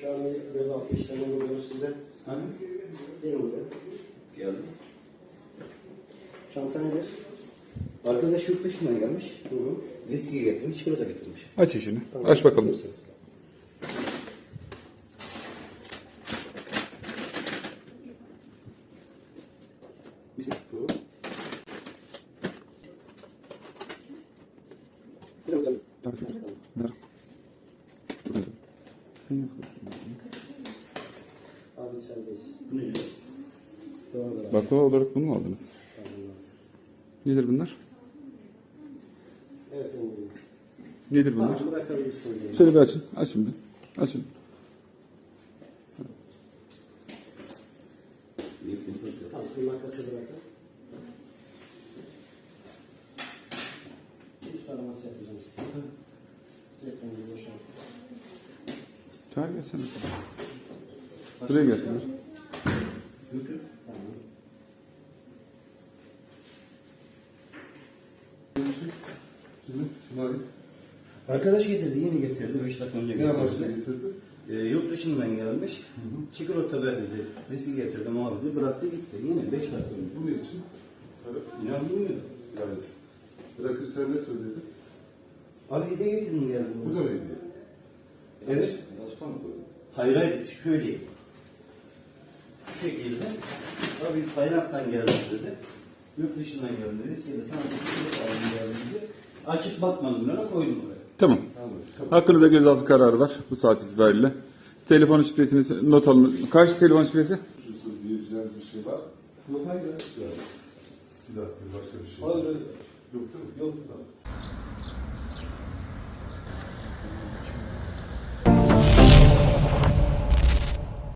şu an bir gözaltı işlemi uyguluyoruz size. Hani? Gelin buraya. Geldim. Çanta nedir? Arkadaş yurt dışından gelmiş. Hı hı. Viski getirmiş, çikolata getirmiş. Aç işini. Tamam. Aç bakalım. Mısınız? Viski. Biraz da Tarif et. Ver. Sen yap. Abi sendeyiz. Bu ne? Doğrudur abi. Baklava olarak bunu mu aldınız? Nedir bunlar? Evet eminim. Nedir bunlar? Tamam bırakabilirsiniz. yani. Şöyle bir açın. Açın bir. Açın. Tamam sizin makası bırakın. Üst araması yapacağım size. Telefonunuzu boşaltın. Çağır gelsene. Buraya gelsinler. Arkadaş getirdi, yeni getirdi. 5 dakika önce Ne getirdi. amaçla getirdi? Ee, yurt dışından gelmiş. Çikolata ver dedi. Viski getirdim abi dedi. Bıraktı gitti. Yine 5 dakika önce. Bu ne için? Para. İnan bilmiyorum. Yani bırakırken ne söyledi? Abi hediye getirdim geldim. Bu da mı hediye? Evet. Başka mı koydu? Hayır hayır şöyle. Şu şekilde. Abi kaynaktan geldim dedi. Yurt dışından geldim dedi. De sana bir şey aldım geldim dedi. Açıp bakmadım ben koydum oraya. Tamam. Tamam. Hakkınızda gözaltı kararı var bu saat itibariyle. Telefon şifresini not alın. Kaç telefon şifresi? Şu diyebileceğiniz bir şey var. Yok hayır. Yani silahtır başka bir şey. Hayır, hayır. Yok değil mi? Yok.